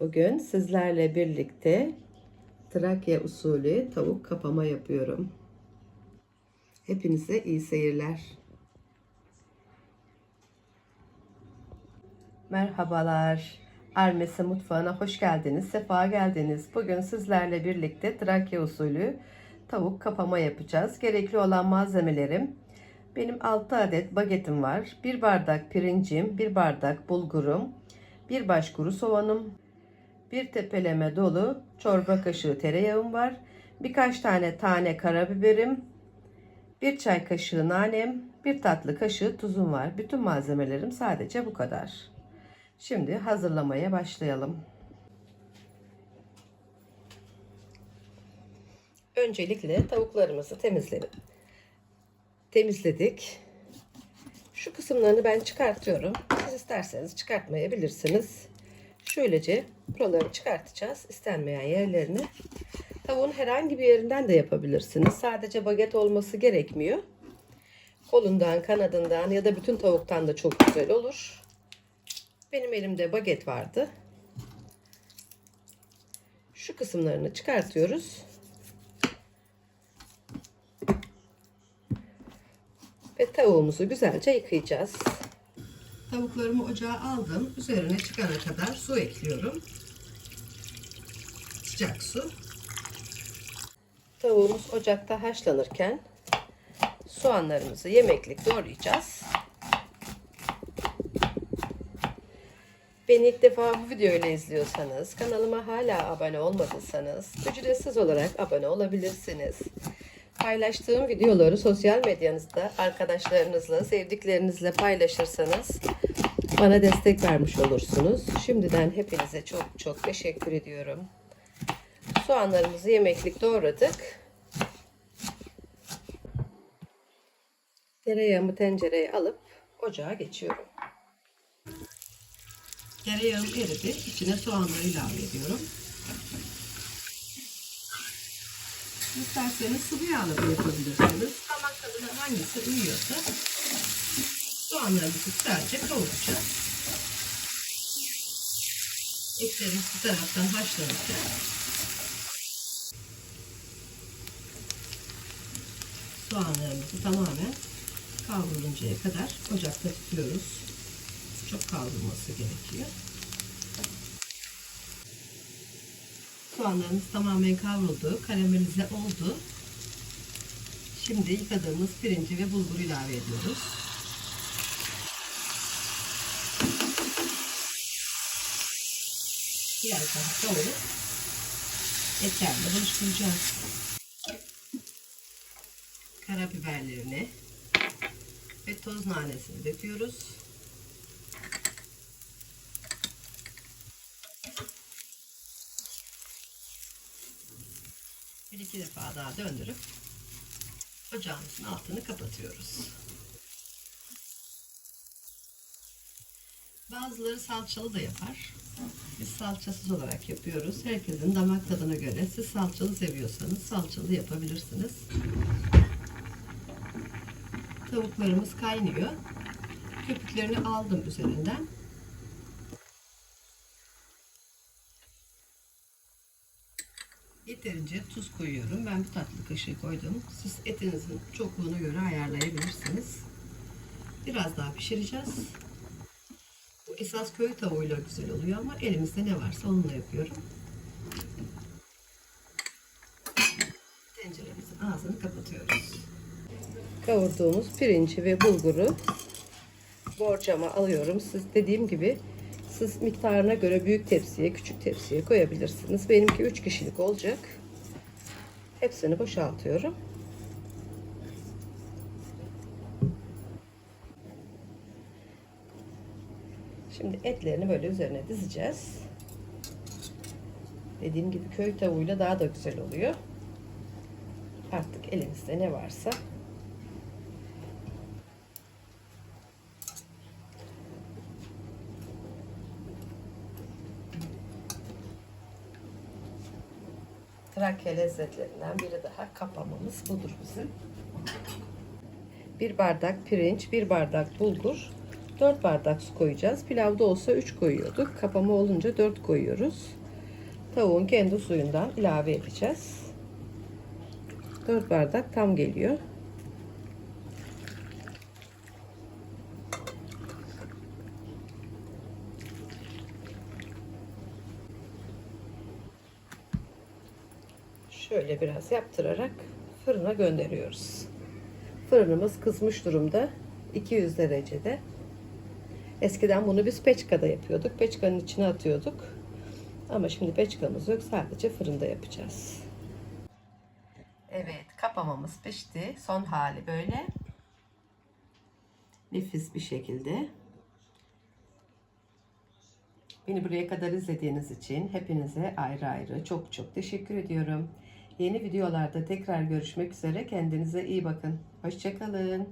Bugün sizlerle birlikte Trakya usulü tavuk kapama yapıyorum. Hepinize iyi seyirler. Merhabalar. Armesi mutfağına hoş geldiniz, sefa geldiniz. Bugün sizlerle birlikte Trakya usulü tavuk kapama yapacağız. Gerekli olan malzemelerim benim 6 adet bagetim var. 1 bardak pirincim, 1 bardak bulgurum, 1 baş kuru soğanım, bir tepeleme dolu çorba kaşığı tereyağım var. Birkaç tane tane karabiberim, bir çay kaşığı nanem, bir tatlı kaşığı tuzum var. Bütün malzemelerim sadece bu kadar. Şimdi hazırlamaya başlayalım. Öncelikle tavuklarımızı temizledim. Temizledik. Şu kısımlarını ben çıkartıyorum. Siz isterseniz çıkartmayabilirsiniz. Şöylece buraları çıkartacağız. İstenmeyen yerlerini. Tavuğun herhangi bir yerinden de yapabilirsiniz. Sadece baget olması gerekmiyor. Kolundan, kanadından ya da bütün tavuktan da çok güzel olur. Benim elimde baget vardı. Şu kısımlarını çıkartıyoruz. Ve tavuğumuzu güzelce yıkayacağız. Tavuklarımı ocağa aldım. Üzerine çıkana kadar su ekliyorum. Sıcak su. Tavuğumuz ocakta haşlanırken soğanlarımızı yemeklik doğrayacağız. Beni ilk defa bu videoyla izliyorsanız, kanalıma hala abone olmadıysanız ücretsiz olarak abone olabilirsiniz. Paylaştığım videoları sosyal medyanızda arkadaşlarınızla, sevdiklerinizle paylaşırsanız bana destek vermiş olursunuz. Şimdiden hepinize çok çok teşekkür ediyorum. Soğanlarımızı yemeklik doğradık. Tereyağımı tencereye alıp ocağa geçiyorum. Tereyağım eridi. İçine soğanları ilave ediyorum. İsterseniz sıvı yağla da yapabilirsiniz. Damak tadına hangisi uyuyorsa soğanlarımızı güzelce kavuracağız. Etlerimiz bu taraftan haşlanacak. Soğanlarımızı tamamen kavruluncaya kadar ocakta tutuyoruz. Çok kavrulması gerekiyor. Soğanlarımız tamamen kavruldu, karamelize oldu. Şimdi yıkadığımız pirinci ve bulguru ilave ediyoruz. Biraz daha kavurup etlerle buluşturacağız. Karabiberlerini ve toz nanesini döküyoruz. Bir iki defa daha döndürüp ocağımızın altını kapatıyoruz. Bazıları salçalı da yapar. Biz salçasız olarak yapıyoruz. Herkesin damak tadına göre siz salçalı seviyorsanız salçalı yapabilirsiniz. Tavuklarımız kaynıyor. Köpüklerini aldım üzerinden. Yeterince tuz koyuyorum. Ben bir tatlı kaşığı koydum. Siz etinizin çokluğuna göre ayarlayabilirsiniz. Biraz daha pişireceğiz. Bu esas köy tavuğuyla güzel oluyor ama elimizde ne varsa onunla yapıyorum. Tenceremizin ağzını kapatıyoruz. Kavurduğumuz pirinci ve bulguru borcama alıyorum. Siz dediğim gibi siz miktarına göre büyük tepsiye, küçük tepsiye koyabilirsiniz. Benimki 3 kişilik olacak. Hepsini boşaltıyorum. Şimdi etlerini böyle üzerine dizeceğiz. Dediğim gibi köy tavuğuyla daha da güzel oluyor. Artık elinizde ne varsa Trakya lezzetlerinden biri daha kapamamız budur bizim. Bir bardak pirinç, bir bardak bulgur, 4 bardak su koyacağız. Pilavda olsa 3 koyuyorduk. Kapama olunca 4 koyuyoruz. Tavuğun kendi suyundan ilave edeceğiz. 4 bardak tam geliyor. Şöyle biraz yaptırarak fırına gönderiyoruz. Fırınımız kızmış durumda. 200 derecede. Eskiden bunu biz peçkada yapıyorduk. Peçkanın içine atıyorduk. Ama şimdi peçkamız yok. Sadece fırında yapacağız. Evet, kapamamız pişti. Son hali böyle. Nefis bir şekilde. Beni buraya kadar izlediğiniz için hepinize ayrı ayrı çok çok teşekkür ediyorum. Yeni videolarda tekrar görüşmek üzere. Kendinize iyi bakın. Hoşçakalın.